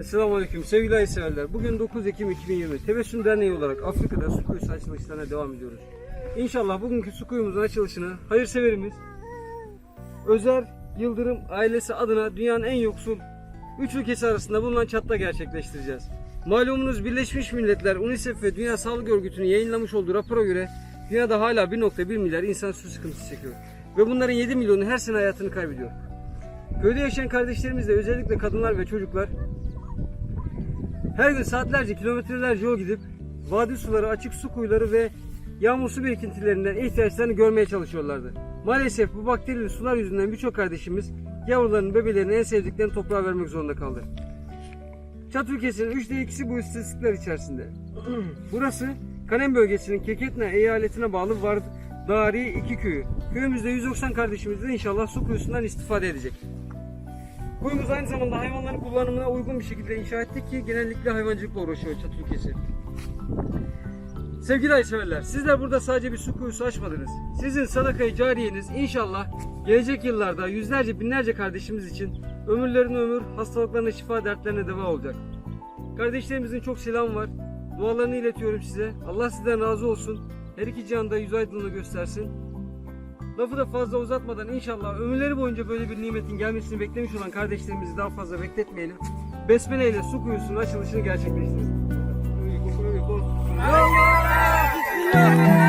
Esselamu Aleyküm sevgili ayseverler. Bugün 9 Ekim 2020. Tebessüm Derneği olarak Afrika'da su kuyusu açılışlarına devam ediyoruz. İnşallah bugünkü su kuyumuzun açılışını hayırseverimiz Özer Yıldırım ailesi adına dünyanın en yoksul üç ülkesi arasında bulunan çatta gerçekleştireceğiz. Malumunuz Birleşmiş Milletler, UNICEF ve Dünya Sağlık Örgütü'nün yayınlamış olduğu rapora göre dünyada hala 1.1 milyar insan su sıkıntısı çekiyor. Ve bunların 7 milyonu her sene hayatını kaybediyor. Köyde yaşayan kardeşlerimiz de özellikle kadınlar ve çocuklar her gün saatlerce kilometrelerce yol gidip vadi suları, açık su kuyuları ve yağmur su birikintilerinden ihtiyaçlarını görmeye çalışıyorlardı. Maalesef bu bakterili sular yüzünden birçok kardeşimiz yavrularının bebelerini en sevdiklerini toprağa vermek zorunda kaldı. Çat ülkesinin 3'te 2'si bu istatistikler içerisinde. Burası Kanem bölgesinin Keketna eyaletine bağlı Vard Dari iki köyü. Köyümüzde 190 kardeşimiz de inşallah su kuyusundan istifade edecek. Kuyumuz aynı zamanda hayvanların kullanımına uygun bir şekilde inşa ettik ki genellikle hayvancılıkla uğraşıyor çatı. Sevgili ayseverler, sizler burada sadece bir su kuyusu açmadınız. Sizin sadakayı cariyeniz inşallah gelecek yıllarda yüzlerce binlerce kardeşimiz için ömürlerine ömür, hastalıklarına şifa, dertlerine deva olacak. Kardeşlerimizin çok selam var. Dualarını iletiyorum size. Allah sizden razı olsun. Her iki cihanda yüz aydınlığı göstersin. Lafı da fazla uzatmadan inşallah ömürleri boyunca böyle bir nimetin gelmesini beklemiş olan kardeşlerimizi daha fazla bekletmeyelim. Besmele ile su kuyusunun açılışını gerçekleştirelim. Bismillah.